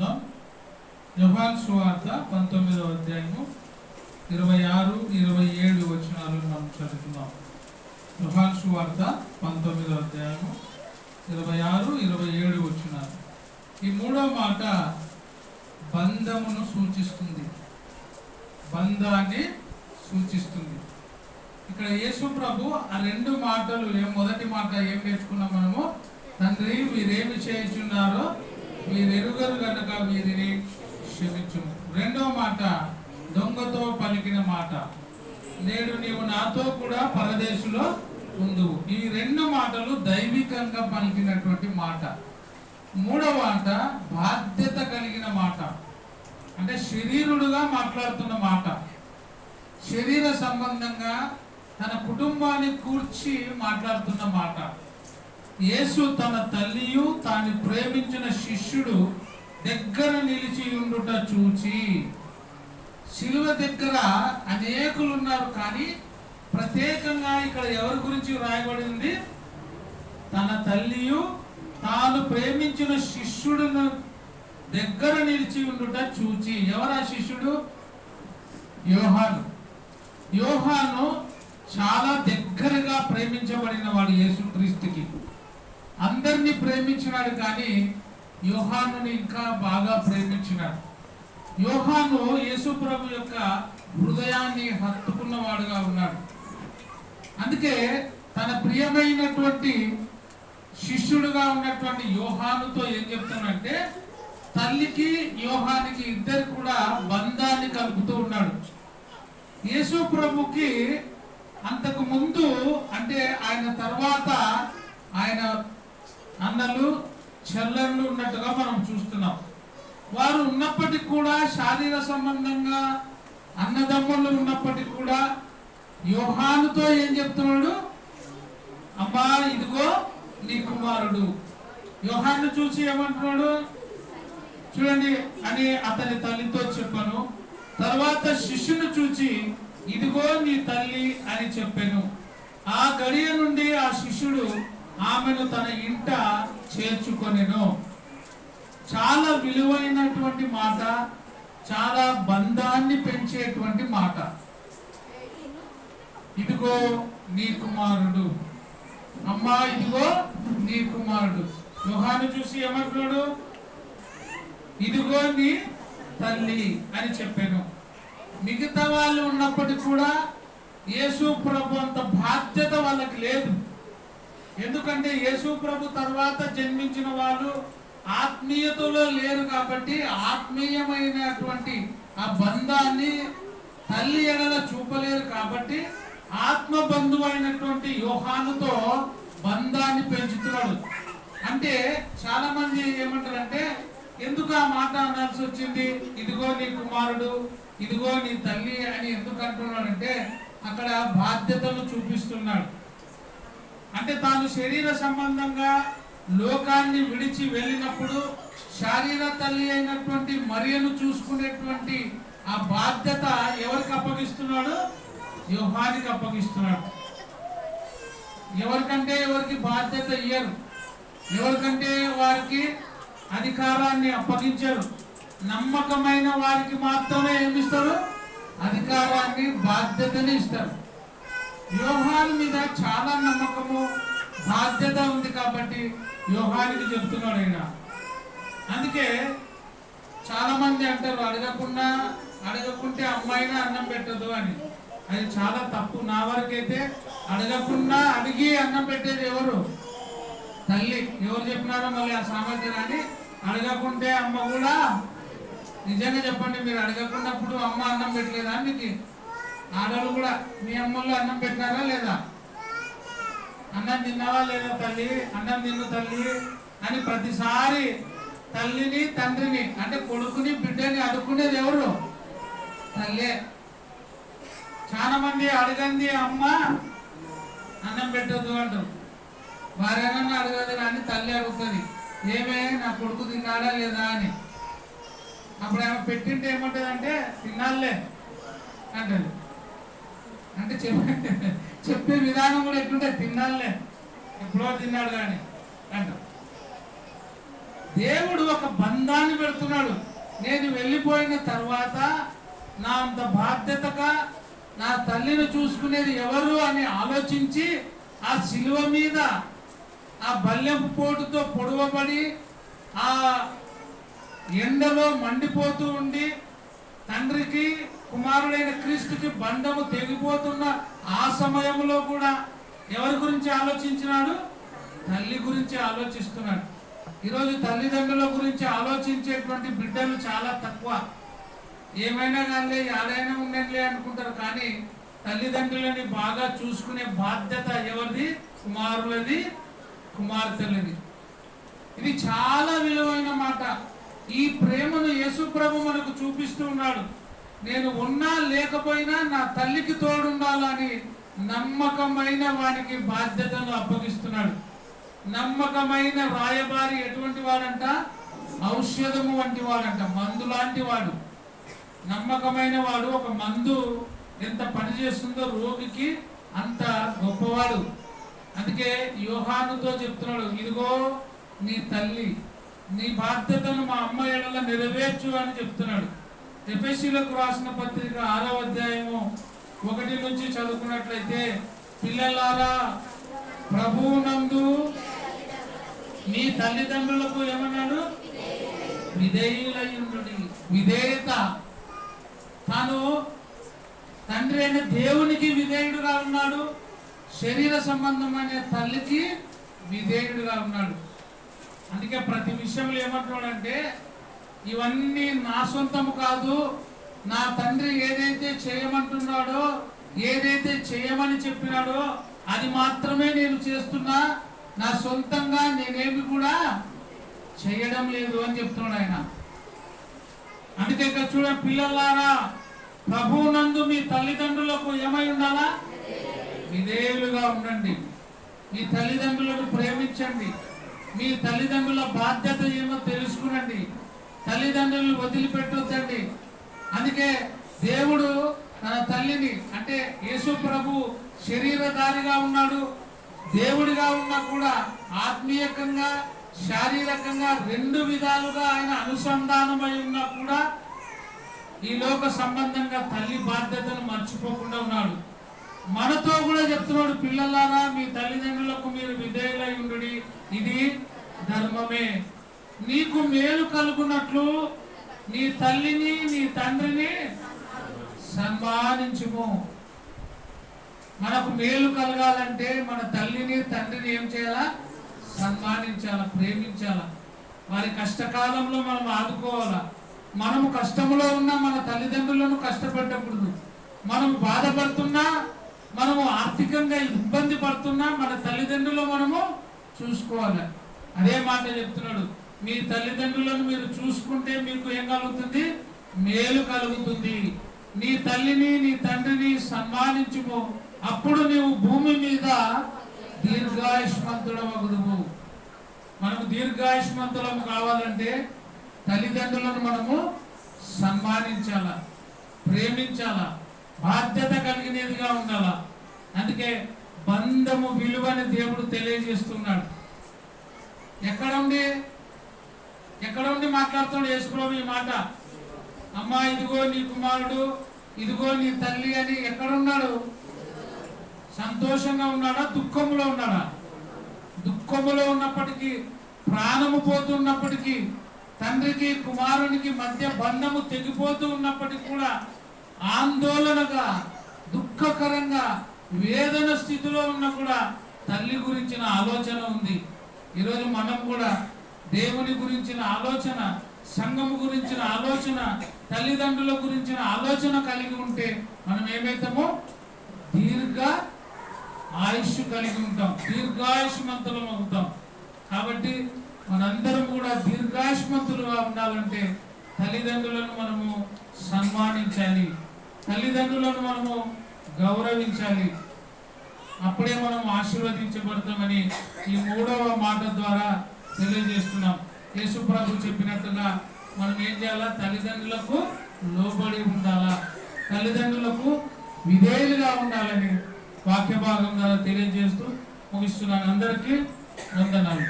చదువుకుందాం యోహాన్ సువార్త పంతొమ్మిదవ అధ్యాయము ఇరవై ఆరు ఇరవై ఏడు వచనాలు మనం చదువుకుందాం యోహాన్ సువార్త పంతొమ్మిదవ అధ్యాయము ఇరవై ఆరు ఇరవై ఏడు వచనాలు. ఈ మూడో మాట బంధమును సూచిస్తుంది. బంధాన్ని సూచిస్తుంది. ఇక్కడ యేసు ప్రభు ఆ రెండు మాటలు ఏం మొదటి మాట ఏం నేర్చుకున్నాం మనము? తండ్రి మీరేమి చేయించున్నారో వీరెరుగరు గనుక వీరిని క్షమించు రెండో మాట దొంగతో పలికిన మాట. నేడు నీవు నాతో కూడా పరదేశులో ఉండు ఈ రెండు మాటలు దైవికంగా పలికినటువంటి మాట. మూడవ మాట బాధ్యత కలిగిన మాట. అంటే శరీరుడుగా మాట్లాడుతున్న మాట. శరీర సంబంధంగా తన కుటుంబాన్ని కూర్చి మాట్లాడుతున్న మాట. యేసు తన తల్లియు తాను ప్రేమించిన శిష్యుడు దగ్గర నిలిచి ఉండుట చూచి. శిలువ దగ్గర అనేకులు ఉన్నారు కానీ ప్రత్యేకంగా ఇక్కడ ఎవరి గురించి రాయబడింది తన తల్లియు తాను ప్రేమించిన శిష్యుడును దగ్గర నిలిచి ఉండుట చూచి. ఎవరా శిష్యుడు? యోహాను. యోహాను చాలా దగ్గరగా ప్రేమించబడిన వాడు యేసుక్రీస్తుకి. అందరినీ ప్రేమించినాడు కానీ యోహానుని ఇంకా బాగా ప్రేమించినాడు. యోహాను యేసు ప్రభు యొక్క హృదయాన్ని హత్తుకున్నవాడుగా ఉన్నాడు. అందుకే తన ప్రియమైనటువంటి శిష్యుడుగా ఉన్నటువంటి యోహానుతో ఏం చెప్తానంటే తల్లికి యోహానికి ఇద్దరు కూడా బంధాన్ని కలుపుతూ ఉన్నాడు. యేసు ప్రభుకి అంతకు ముందు అంటే ఆయన తర్వాత ఆయన అన్నలు చెల్లెళ్ళు ఉన్నట్టుగా మనం చూస్తున్నాం. వారు ఉన్నప్పటికీ కూడా శారీర సంబంధంగా అన్నదమ్ములు ఉన్నప్పటికీ కూడా యోహానుతో ఏం చెప్తున్నాడు? అమ్మా ఇదిగో నీ కుమారుడు. యోహాన్ని చూసి ఏమంటున్నాడు? చూడండి అని అతని తల్లితో చెప్పాను. తర్వాత శిష్యును చూచి ఇదిగో నీ తల్లి అని చెప్పాను. ఆ గడియ నుండి ఆ శిష్యుడు ఆమెను తన ఇంట చేర్చుకొనెను. చాలా విలువైనటువంటి మాట చాలా బంధాన్ని పెంచేటువంటి మాట. ఇదిగో నీ కుమారుడు. అమ్మా ఇదిగో నీ కుమారుడు. యోహాను చూసి ఏమంటున్నాడు ఇదిగో నీ తల్లి అని చెప్పాను. మిగతా వాళ్ళు ఉన్నప్పటికీ కూడా యేసు ప్రభు అంత బాధ్యత వాళ్ళకి లేదు. ఎందుకంటే యేసు ప్రభు తర్వాత జన్మించిన వాళ్ళు ఆత్మీయతలో లేరు కాబట్టి ఆత్మీయమైనటువంటి ఆ బంధాన్ని తల్లి ఎడల చూపలేరు కాబట్టి ఆత్మ బంధువు అయినటువంటి యోహానుతో బంధాన్ని పెంచుతున్నాడు. అంటే చాలా మంది ఏమంటారంటే ఎందుకు ఆ మాట అనాల్సి వచ్చింది? ఇదిగో నీ కుమారుడు ఇదిగో నీ తల్లి అని ఎందుకు అంటున్నాడంటే అక్కడ బాధ్యతను చూపిస్తున్నాడు. అంటే తాను శరీర సంబంధంగా లోకాన్ని విడిచి వెళ్ళినప్పుడు శారీర తల్లి అయినటువంటి మరియను చూసుకునేటువంటి ఆ బాధ్యత ఎవరికి అప్పగిస్తున్నాడు? యోహానికి అప్పగిస్తున్నాడు. ఎవరికంటే ఎవరికి బాధ్యత ఇయ్యరు. ఎవరికంటే వారికి అధికారాన్ని అప్పగించరు. నమ్మకమైన వారికి మాత్రమే ఏమిస్తారు అధికారాన్ని బాధ్యతని ఇస్తారు. యోహాను మీద చాలా నమ్మకము బాధ్యత ఉంది కాబట్టి వ్యూహానికి చెప్తున్నాడు ఆయన. అందుకే చాలామంది అంటారు అడగకుండా అడగకుంటే అమ్మాయినా అన్నం పెట్టదు అని. అది చాలా తప్పు. నా వరకైతే అడగకుండా అడిగి అన్నం పెట్టేది ఎవరు? తల్లి. ఎవరు చెప్పినారో మళ్ళీ ఆ సామర్థ్యం అని అడగకుంటే అమ్మ కూడా నిజంగా చెప్పండి మీరు అడగకున్నప్పుడు అమ్మ అన్నం పెట్టలేదా మీకు? ఆడవాళ్ళు కూడా మీ అమ్మల్లో అన్నం పెట్టినారా లేదా? అన్నం తిన్నావా లేదా తల్లి? అన్నం తిన్ను తల్లి అని ప్రతిసారి తల్లిని తండ్రిని అంటే కొడుకుని బిడ్డని అడుక్కునేది ఎవరు? తల్లే. చాలా మంది అడగంది అమ్మ అన్నం పెట్టద్దు అంటారు. భార్యనన్నా అడగదు కానీ తల్లి అడుగుతుంది ఏమే నా కొడుకు తిన్నాడా లేదా అని. అప్పుడు ఆమె పెట్టింటే ఏమంటుంది అంటే తినాలే అంటది. అంటే చెప్పే విధానం కూడా ఎట్లుంటే తిన్నాలే ఎప్పుడో తిన్నాడు కానీ అంట. దేవుడు ఒక బంధాన్ని పెడుతున్నాడు. నేను వెళ్ళిపోయిన తర్వాత నా అంత బాధ్యతగా నా తల్లిని చూసుకునేది ఎవరు అని ఆలోచించి ఆ శిలువ మీద ఆ బల్లెపు పోటుతో పొడవబడి ఆ ఎండలో మండిపోతూ ఉండి కుమారుడైన క్రీస్తుకి బంధము తెగిపోతున్న ఆ సమయంలో కూడా ఎవరి గురించి ఆలోచించినాడు? తల్లి గురించి ఆలోచిస్తున్నాడు. ఈరోజు తల్లిదండ్రుల గురించి ఆలోచించేటువంటి బిడ్డలు చాలా తక్కువ. ఏమైనా కానీ ఆడైనా ఉండండిలే అనుకుంటారు కానీ తల్లిదండ్రులని బాగా చూసుకునే బాధ్యత ఎవరిది? కుమారులది కుమార్తెలది. ఇది చాలా విలువైన మాట. ఈ ప్రేమను యేసు ప్రభు మనకు చూపిస్తూ ఉన్నాడు. నేను ఉన్నా లేకపోయినా నా తల్లికి తోడుండాలని నమ్మకమైన వానికి బాధ్యతను అప్పగిస్తున్నాడు. నమ్మకమైన రాయబారి ఎటువంటి వాడంట? ఔషధము వంటి వాడంట మందు లాంటి వాడు. నమ్మకమైన వాడు ఒక మందు ఎంత పని చేస్తుందో రోగికి అంత గొప్పవాడు. అందుకే యోహానుతో చెప్తున్నాడు ఇదిగో నీ తల్లి నీ బాధ్యతను మా అమ్మ ఎడల నెరవేర్చు అని చెప్తున్నాడు. ఎఫ్ఎస్సీలకు రాసిన పత్రిక ఆరో అధ్యాయము ఒకటి నుంచి చదువుకున్నట్లయితే పిల్లలారా ప్రభువునందు మీ తల్లిదండ్రులకు ఏమన్నాడు? విధేయులయ్యుండుడి విధేయత. తను తండ్రి అయిన దేవునికి విధేయుడుగా ఉన్నాడు. శరీర సంబంధమైన తల్లికి విధేయుడుగా ఉన్నాడు. అందుకే ప్రతి విషయంలో ఏమంటున్నాడంటే ఇవన్నీ నా సొంతము కాదు. నా తండ్రి ఏదైతే చేయమంటున్నాడో ఏదైతే చేయమని చెప్పినాడో అది మాత్రమే నేను చేస్తున్నా. నా సొంతంగా నేనేమి కూడా చేయడం లేదు అని చెప్తున్నాడు ఆయన. అందుకే ఇక్కడ చూడ పిల్లలారా ప్రభువునందు మీ తల్లిదండ్రులకు ఏమై ఉండాలా? విధేయులుగా ఉండండి. మీ తల్లిదండ్రులను ప్రేమించండి. మీ తల్లిదండ్రుల బాధ్యత ఏమో తెలుసుకునండి. తల్లిదండ్రులను వదిలిపెట్టొద్దండి. అందుకే దేవుడు తన తల్లిని అంటే యేసు ప్రభు శరీరధారిగా ఉన్నాడు. దేవుడిగా ఉన్నా కూడా ఆత్మీయకంగా శారీరకంగా రెండు విధాలుగా ఆయన అనుసంధానమై ఉన్నా కూడా ఈ లోక సంబంధంగా తల్లి బాధ్యతను మర్చిపోకుండా ఉన్నాడు. మనతో కూడా చెప్తున్నాడు పిల్లలారా మీ తల్లిదండ్రులకు మీరు విధేయులై ఉండు ఇది ధర్మమే. నీకు మేలు కలుగునట్లు నీ తల్లిని నీ తండ్రిని సన్మానించుము మనకు మేలు కలగాలంటే మన తల్లిని తండ్రిని ఏం చేయాలా? సన్మానించాలా ప్రేమించాలా? వారి కష్టకాలంలో మనం ఆదుకోవాలా? మనము కష్టంలో ఉన్న మన తల్లిదండ్రులను కష్టపెట్టకూడదు. మనము బాధపడుతున్నా మనము ఆర్థికంగా ఇబ్బంది పడుతున్నా మన తల్లిదండ్రులు మనము చూసుకోవాలి. అదే మాట చెప్తున్నాడు. మీ తల్లిదండ్రులను మీరు చూసుకుంటే మీకు ఏం కలుగుతుంది? మేలు కలుగుతుంది. నీ తల్లిని నీ తండ్రిని సన్మానించుము అప్పుడు నీవు భూమి మీద దీర్ఘాయుష్మంతుడమగుదుము మనకు దీర్ఘాయుష్మంతులం కావాలంటే తల్లిదండ్రులను మనము సన్మానించాలా ప్రేమించాలా బాధ్యత కలిగినదిగా ఉండాలా. అందుకే బంధము విలువని దేవుడు తెలియజేస్తున్నాడు. ఎక్కడ ఉండి మాట్లాడుతున్నాడు యేసుప్రభు ఈ మాట. అమ్మా ఇదిగో నీ కుమారుడు ఇదిగో నీ తల్లి అని ఎక్కడున్నాడు? సంతోషంగా ఉన్నాడా? దుఃఖములో ఉన్నాడా? దుఃఖములో ఉన్నప్పటికీ ప్రాణము పోతున్నప్పటికీ తండ్రికి కుమారునికి మధ్య బంధము తెగిపోతూ ఉన్నప్పటికీ కూడా ఆందోళనగా దుఃఖకరంగా వేదన స్థితిలో ఉన్న కూడా తల్లి గురించిన ఆలోచన ఉంది. ఈరోజు మనం కూడా దేవుని గురించిన ఆలోచన సంఘము గురించిన ఆలోచన తల్లిదండ్రుల గురించిన ఆలోచన కలిగి ఉంటే మనం ఏమైతామో? దీర్ఘ ఆయుష్ కలిగి ఉంటాం. దీర్ఘాయుష్మంతులం అవుతాం. కాబట్టి మనందరం కూడా దీర్ఘాయుష్మంతులుగా ఉండాలంటే తల్లిదండ్రులను మనము సన్మానించాలి. తల్లిదండ్రులను మనము గౌరవించాలి. అప్పుడే మనం ఆశీర్వదించబడతామని ఈ మూడవ మాట ద్వారా తెలియజేస్తున్నాం. యేసు ప్రభు చెప్పినట్టుగా మనం ఏం చేయాలా? తల్లిదండ్రులకు లోబడి ఉండాలా? తల్లిదండ్రులకు విధేయులుగా ఉండాలని వాక్య భాగం ద్వారా తెలియజేస్తూ ముగిస్తున్నాను. అందరికీ వందనాలు.